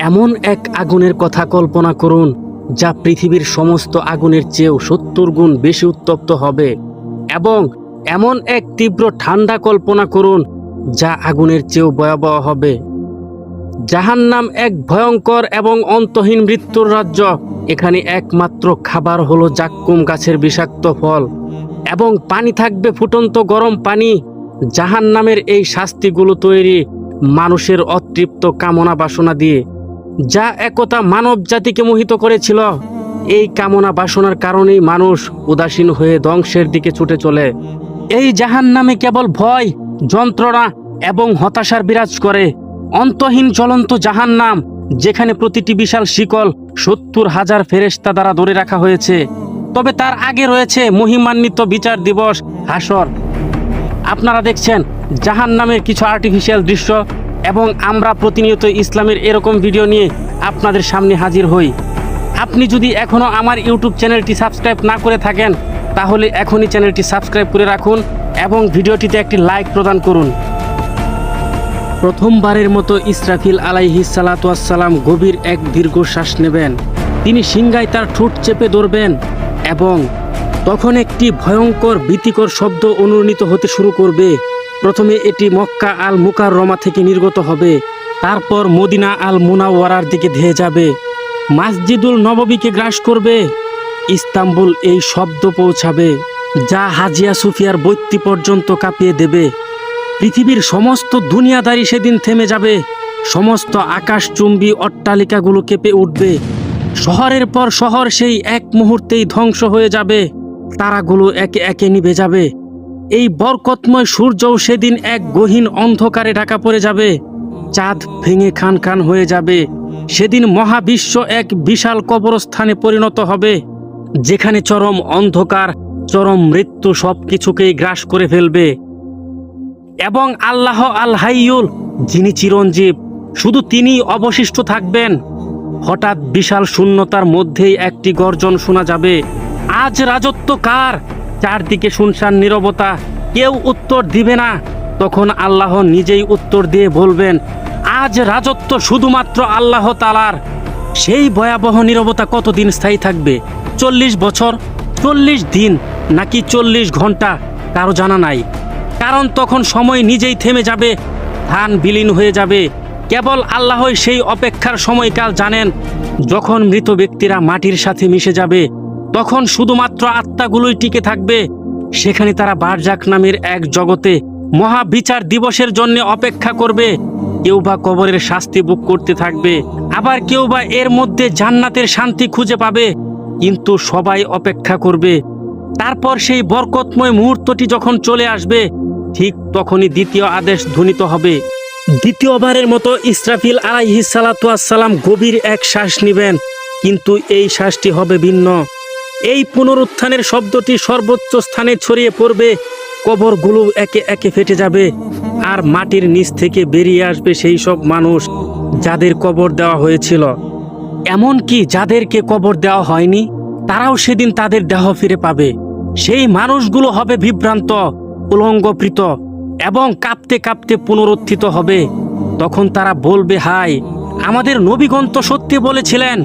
এমন এক আগুনের কথা কল্পনা করুন, যা পৃথিবীর সমস্ত আগুনের চেয়েও সত্তর গুণ বেশি উত্তপ্ত হবে। এবং এমন এক তীব্র ঠান্ডা কল্পনা করুন, যা আগুনের চেয়েও ভয়াবহ হবে। জাহান্নাম এক ভয়ঙ্কর এবং অন্তহীন মৃত্যুর রাজ্য। এখানে একমাত্র খাবার হলো জাক্কুম গাছের বিষাক্ত ফল। এবং পানি থাকবে ফুটন্ত গরম পানি। জাহান্নামের এই শাস্তিগুলো তৈরি মানুষের অতৃপ্ত কামনা বাসনা দিয়ে। যা একতা মানব জাতিকে মোহিত করেছিল, এই কামনা বাসনার কারণেই মানুষ উদাসীন হয়ে ধ্বংসের দিকে ছুটে চলে। এই জাহান্নামে কেবল ভয়, যন্ত্রণা এবং হতাশার বিরাজ করে। অন্তহীন জ্বলন্ত জাহান্নাম যেখানে প্রতিটি বিশাল শিকল সত্তর হাজার ফেরেস্তা দ্বারা ধরে রাখা হয়েছে। তবে তার আগে রয়েছে মহিমান্বিত বিচার দিবস, হাসর। আপনারা দেখছেন জাহান নামের কিছু আর্টিফিশিয়াল দৃশ্য। এবং আমরা প্রতিনিয়ত ইসলামের এরকম ভিডিও নিয়ে আপনাদের সামনে হাজির হই। আপনি যদি এখনও আমার ইউটিউব চ্যানেলটি সাবস্ক্রাইব না করে থাকেন, তাহলে এখনই চ্যানেলটি সাবস্ক্রাইব করে রাখুন এবং ভিডিওটিতে একটি লাইক প্রদান করুন। প্রথমবারের মতো ইসরাফিল আলাইহি সালাতাম গভীর এক দীর্ঘশ্বাস নেবেন। তিনি সিংগায় তার ঠোঁট চেপে ধরবেন এবং তখন একটি ভয়ঙ্কর, ভীতিকর শব্দ অনুরণিত হতে শুরু করবে। প্রথমে এটি মক্কা আল মুকার রমা থেকে নির্গত হবে, তারপর মদিনা আল মুনাওয়ারার দিকে ধেয়ে যাবে। মাসজিদুল নববীকে গ্রাস করবে, ইস্তাম্বুল এই শব্দ পৌঁছাবে, যা হাজিয়া সুফিয়ার বৈত্তি পর্যন্ত কাঁপিয়ে দেবে। পৃথিবীর সমস্ত দুনিয়াদারি সেদিন থেমে যাবে, সমস্ত আকাশচুম্বী অট্টালিকাগুলো কেঁপে উঠবে। শহরের পর শহর সেই এক মুহূর্তেই ধ্বংস হয়ে যাবে, তারাগুলো একে একে নিভে যাবে। এই বরকতময় সূর্যও সেদিন এক গহীন অন্ধকারে ঢাকা পড়ে যাবে। চাঁদ ভেঙে খান খান হয়ে যাবে। সেদিন মহাবিশ্ব এক বিশাল কবরস্থানে পরিণত হবে। যেখানে চরম অন্ধকার, চরম মৃত্যু সব কিছুকেই গ্রাস করে ফেলবে। এবং আল্লাহ আল হাইয়ুল যিনি চিরঞ্জীব, শুধু তিনি অবশিষ্ট থাকবেন। হঠাৎ বিশাল শূন্যতার মধ্যেই একটি গর্জন শোনা যাবে। আজ রাজত্ব কার? চারদিকে শুনশান নীরবতা। কেউ উত্তর দিবে না। তখন আল্লাহ নিজেই উত্তর দিয়ে বলবেন, আজ রাজত্ব শুধুমাত্র আল্লাহ তালার সেই ভয়াবহ নীরবতা কতদিন স্থায়ী থাকবে? চল্লিশ বছর? চল্লিশ দিন? নাকি চল্লিশ ঘণ্টা? কারও জানা নাই। কারণ তখন সময় নিজেই থেমে যাবে, ধান বিলীন হয়ে যাবে। কেবল আল্লাহই সেই অপেক্ষার সময়কাল জানেন, যখন মৃত ব্যক্তিরা মাটির সাথে মিশে যাবে, তখন শুধুমাত্র আত্মাগুলোই টিকে থাকবে। সেখানে তারা বারজাক নামের এক জগতে মহাবিচার দিবসের জন্য অপেক্ষা করবে। কেউ বা কবরের শাস্তি বুক করতে থাকবে, আবার কেউ বা এর মধ্যে জান্নাতের শান্তি খুঁজে পাবে। কিন্তু সবাই অপেক্ষা করবে। তারপর সেই বরকতময় মুহূর্তটি যখন চলে আসবে, ঠিক তখনই দ্বিতীয় আদেশ ধ্বনিত হবে। দ্বিতীয়বারের মতো ইসরাফিল আলাইহি সালাম গভীর এক শ্বাস নেবেন, কিন্তু এই শ্বাসটি হবে ভিন্ন। এই পুনরুত্থানের শব্দটি সর্বোচ্চ স্থানে ছড়িয়ে পড়বে। কবরগুলো একে একে ফেটে যাবে আর মাটির নিচ থেকে বেরিয়ে আসবে সেই সব মানুষ যাদের কবর দেওয়া হয়েছিল। এমনকি যাদেরকে কবর দেওয়া হয়নি, তারাও সেদিন তাদের দেহ ফিরে পাবে। সেই মানুষগুলো হবে বিভ্রান্ত, উলঙ্গপ্রীত এবং কাঁপতে কাঁপতে পুনরুত্থিত হবে। তখন তারা বলবে হাই আমাদের নবীগণ তো সত্যি বলেছিলেন,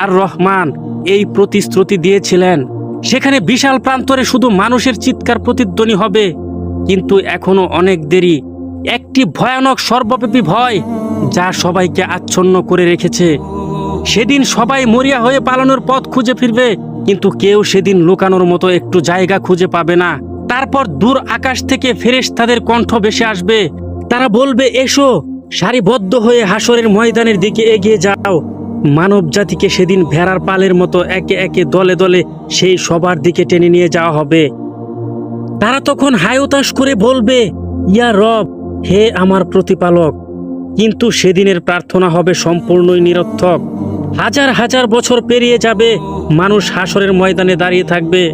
আর রহমান এই প্রতিশ্রুতি দিয়েছিলেন। সেখানে বিশাল প্রান্তরে শুধু মানুষের চিৎকার প্রতিধ্বনি হবে। কিন্তু এখনও অনেক দেরি। একটি ভয়ানক সর্বব্যাপী ভয় যা সবাইকে আচ্ছন্ন করে রেখেছে। সেদিন সবাই মরিয়া হয়ে পালানোর পথ খুঁজে ফিরবে, কিন্তু কেউ সেদিন লুকানোর মতো একটু জায়গা খুঁজে পাবে না। তারপর দূর আকাশ থেকে ফেরেশ তাদের কণ্ঠ ভেসে আসবে। তারা বলবে, এসো, সারিবদ্ধ হয়ে হাসরের ময়দানের দিকে এগিয়ে যাও। মানব জাতিকে সেদিন ভেড়ার পালের মতো একে একে দলে দলে সেই সবার দিকে টেনে নিয়ে যাওয়া হবে। তারা তখন হায়তাস করে বলবে, ইয়া রব, হে আমার প্রতিপালক, কিন্তু সেদিনের প্রার্থনা হবে সম্পূর্ণই নিরর্থক। হাজার হাজার বছর পেরিয়ে যাবে, মানুষ হাসরের ময়দানে দাঁড়িয়ে থাকবে।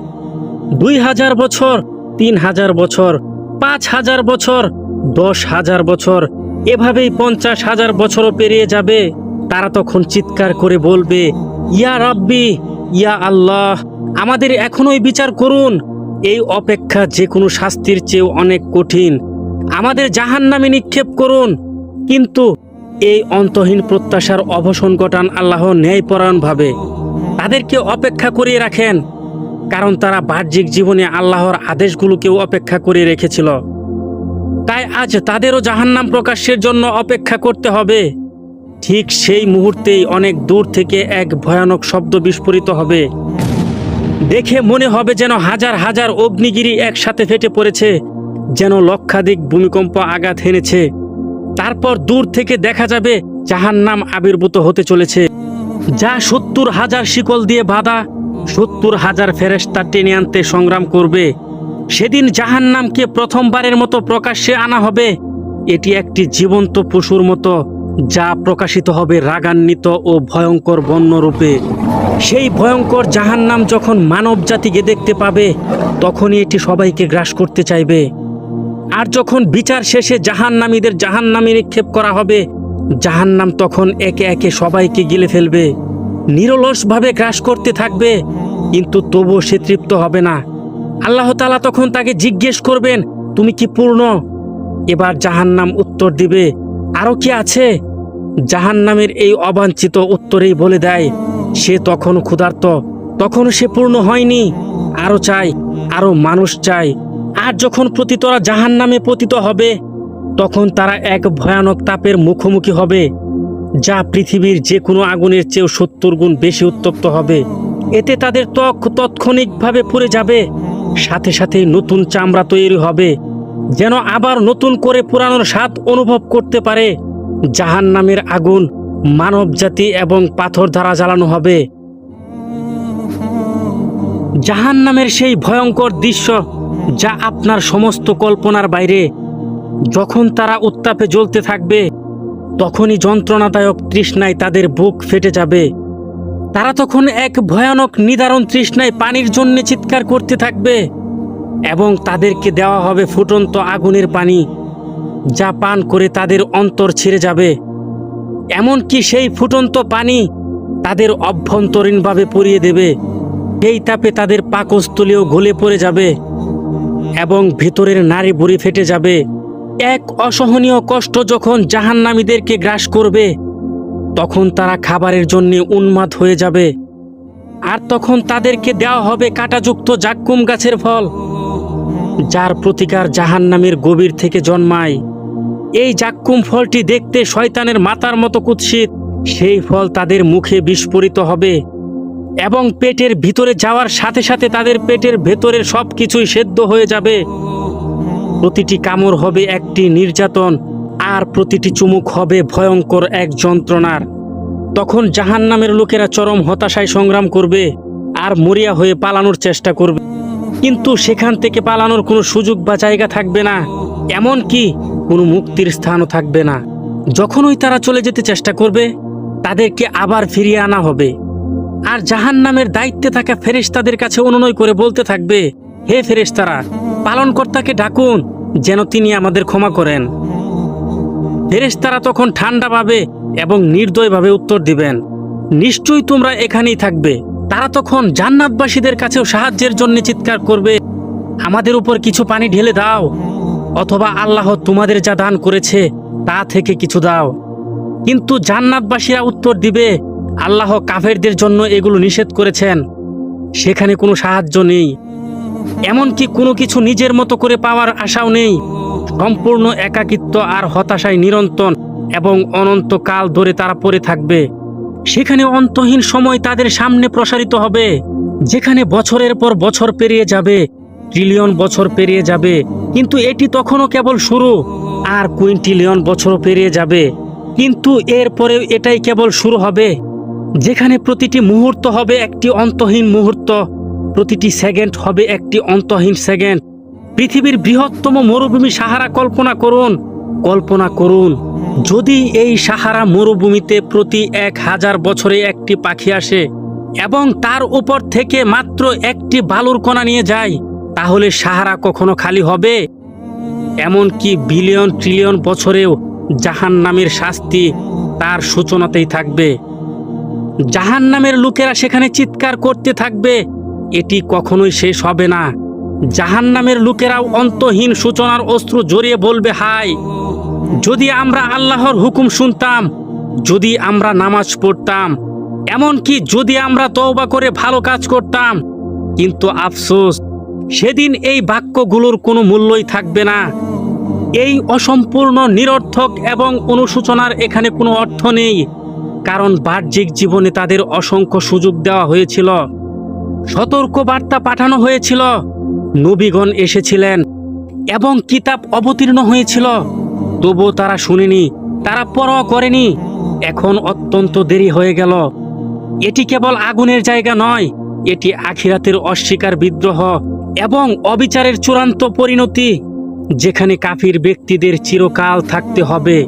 দুই হাজার বছর, তিন হাজার বছর, পাঁচ হাজার বছর, দশ হাজার বছর, এভাবেই পঞ্চাশ হাজার বছরও পেরিয়ে যাবে। তারা তখন চিৎকার করে বলবে, ইয়া রাব্বি, ইয়া আল্লাহ, আমাদের এখনোই বিচার করুন। এই অপেক্ষা যে কোনো শাস্তির চেয়েও অনেক কঠিন। আমাদের জাহান নামে নিক্ষেপ করুন। কিন্তু এই অন্তহীন প্রত্যাশার অবসান ঘটান আল্লাহ ন্যায়পরায়ণভাবে। তাদেরকে অপেক্ষা করিয়ে রাখেন, কারণ তারা বাহ্যিক জীবনে আল্লাহর আদেশগুলোকেও অপেক্ষা করে রেখেছিল। তাই আজ তাদেরও জাহান্নাম প্রকাশের জন্য অপেক্ষা করতে হবে। ঠিক সেই মুহূর্তেই অনেক দূর থেকে এক ভয়ানক শব্দ বিস্ফোরিত হবে। দেখে মনে হবে যেন হাজার হাজার অগ্নিগিরি একসাথে ফেটে পড়েছে, যেন লক্ষাধিক ভূমিকম্প আঘাত হেনেছে। তারপর দূর থেকে দেখা যাবে জাহান্নাম আবির্ভূত হতে চলেছে। যা সত্তর হাজার শিকল দিয়ে বাঁধা, সত্তর হাজার ফেরেস্তা টেনে আনতে সংগ্রাম করবে। সেদিন জাহান্নামকে প্রথমবারের মতো প্রকাশ্যে আনা হবে। এটি একটি জীবন্ত পশুর মতো। যা প্রকাশিত হবে রাগান্বিত ও ভয়ঙ্কর বন্যরূপে। সেই ভয়ঙ্কর জাহান্নাম যখন মানব জাতিকে দেখতে পাবে, তখনই এটি সবাইকে গ্রাস করতে চাইবে। আর যখন বিচার শেষে জাহান্নামীদের জাহান্নামে নিক্ষেপ করা হবে, জাহান্নাম তখন একে একে সবাইকে গিলে ফেলবে। নিরলসভাবে গ্রাস করতে থাকবে, কিন্তু তবুও সে তৃপ্ত হবে না। আল্লাহ তালা তখন তাকে জিজ্ঞেস করবেন, তুমি কি পূর্ণ? এবার জাহান্নাম উত্তর দিবে আরও কি আছে? জাহান্নামের এই অবাঞ্ছিত উত্তরেই বলে দেয়, সে তখন ক্ষুধার্ত, তখন সে পূর্ণ হয়নি। আরও চাই আরও মানুষ চাই। আর যখন প্রতিতরা জাহান নামে পতিত হবে, তখন তারা এক ভয়ানক তাপের মুখোমুখি হবে, যা পৃথিবীর যে কোনো আগুনের চেয়েও সত্তর গুণ বেশি উত্তপ্ত হবে। এতে তাদের ত্বক তাৎক্ষণিকভাবে পুড়ে যাবে, সাথে সাথে নতুন চামড়া তৈরি হবে। যেন আবার নতুন করে পুরানোর স্বাদ অনুভব করতে পারে। জাহান নামের আগুন মানব জাতি এবং পাথর দ্বারা জ্বালানো হবে। জাহান নামের সেই ভয়ঙ্কর দৃশ্য যা আপনার সমস্ত কল্পনার বাইরে। যখন তারা উত্তাপে জ্বলতে থাকবে, তখনই যন্ত্রণাদায়ক তৃষ্ণায় তাদের বুক ফেটে যাবে। তারা তখন এক ভয়ানক নিদারণ তৃষ্ণায় পানির জন্য চিৎকার করতে থাকবে। এবং তাদেরকে দেওয়া হবে ফুটন্ত আগুনের পানি, যা পান করে তাদের অন্তর ছিঁড়ে যাবে। এমনকি সেই ফুটন্ত পানি তাদের অভ্যন্তরীণভাবে পুড়িয়ে দেবে। সেই তাপে তাদের পাকস্থলীও গলে পড়ে যাবে এবং ভিতরের নারী বুড়ি ফেটে যাবে। এক অসহনীয় কষ্ট যখন জাহান্নামীদেরকে গ্রাস করবে, তখন তারা খাবারের জন্য উন্মাদ হয়ে যাবে। আর তখন তাদেরকে দেওয়া হবে কাঁটাযুক্ত জাক্কুম গাছের ফল, যার প্রতিকার জাহান্নামের গভীর থেকে জন্মায়। এই জাক্কুম ফলটি দেখতে শয়তানের মাতার মতো কুৎসিত। সেই ফল তাদের মুখে বিস্ফোরিত হবে এবং পেটের ভিতরে যাওয়ার সাথে সাথে তাদের পেটের ভেতরের সব কিছুই সেদ্ধ হয়ে যাবে। প্রতিটি কামড় হবে একটি নির্যাতন, আর প্রতিটি চুমুক হবে ভয়ঙ্কর এক যন্ত্রণার। তখন জাহান্নামের লোকেরা চরম হতাশায় সংগ্রাম করবে আর মরিয়া হয়ে পালানোর চেষ্টা করবে। কিন্তু সেখান থেকে পালানোর কোনো সুযোগ বা জায়গা থাকবে না এমন কি কোনো মুক্তির স্থানও থাকবে না। যখনই তারা চলে যেতে চেষ্টা করবে, তাদেরকে আবার ফিরিয়ে আনা হবে। আর জাহান নামের দায়িত্বে থাকা ফেরেশতাদের কাছে অনুনয় করে বলতে থাকবে, হে ফেরেশতারা, পালনকর্তাকে ডাকুন, যেন তিনি আমাদের ক্ষমা করেন। ফেরেশতারা তখন ঠান্ডা পাবে এবং নির্দয়ভাবে উত্তর দিবেন, নিশ্চয়ই তোমরা এখানেই থাকবে। তারা তখন জান্নাতবাসীদের কাছেও সাহায্যের জন্য চিৎকার করবে, আমাদের উপর কিছু পানি ঢেলে দাও, অথবা আল্লাহ তোমাদের যা দান করেছে, তা থেকে কিছু দাও। কিন্তু জান্নাতবাসীরা উত্তর দিবে, আল্লাহ কাফেরদের জন্য এগুলো নিষেধ করেছেন, সেখানে কোনো সাহায্য নেই। এমনকি কোনো কিছু নিজের মতো করে পাওয়ার আশাও নেই। সম্পূর্ণ একাকিত্ব আর হতাশায় নিরন্তন এবং অনন্তকাল ধরে তারা পড়ে থাকবে। সেখানে অন্তহীন সময় তাদের সামনে প্রসারিত হবে, যেখানে বছরের পর বছর পেরিয়ে যাবে ট্রিলিয়ন বছর পেরিয়ে যাবে, কিন্তু এটি তখনও কেবল শুরু, আর কুইন্টিলিয়ন বছরও পেরিয়ে যাবে। কিন্তু এরপরে এটাই কেবল শুরু হবে, যেখানে প্রতিটি মুহূর্ত হবে একটি অন্তহীন মুহূর্ত, প্রতিটি সেকেন্ড হবে একটি অন্তহীন সেকেন্ড পৃথিবীর বৃহত্তম মরুভূমি সাহারা কল্পনা করুন কল্পনা করুন। যদি এই সাহারা মরুভূমিতে প্রতি এক হাজার বছরে একটি পাখি আসে এবং তার উপর থেকে মাত্র একটি বালুর কণা নিয়ে যায়, তাহলে সাহারা কখনো খালি হবে? এমনকি বিলিয়ন ট্রিলিয়ন বছরেও জাহান নামের শাস্তি তার সূচনাতেই থাকবে। জাহান নামের লোকেরা সেখানে চিৎকার করতে থাকবে, এটি কখনোই শেষ হবে না। জাহান নামের লোকেরাও অন্তহীন সূচনার অস্ত্র জড়িয়ে বলবে হাই যদি আমরা আল্লাহর হুকুম শুনতাম, যদি আমরা নামাজ পড়তাম, এমনকি যদি আমরা তওবা করে ভালো কাজ করতাম, কিন্তু আফসোস, সেদিন এই বাক্যগুলোর কোনো মূল্যই থাকবে না। এই অসম্পূর্ণ, নিরর্থক এবং অনুশোচনার এখানে কোনো অর্থ নেই, কারণ বাহ্যিক জীবনে তাদের অসংখ্য সুযোগ দেওয়া হয়েছিল। সতর্ক বার্তা পাঠানো হয়েছিল। নবীগণ এসেছিলেন এবং কিতাব অবতীর্ণ হয়েছিল। তবুও তারা শুনেনি, তারা পরোয়া করেনি। এখন অত্যন্ত দেরি হয়ে গেল। এটি কেবল আগুনের জায়গা নয়, এটি আখিরাতের অস্বীকার বিদ্রোহ এবং অবিচারের চূড়ান্ত পরিণতি, যেখানে কাফির ব্যক্তিদের চিরকাল থাকতে হবে।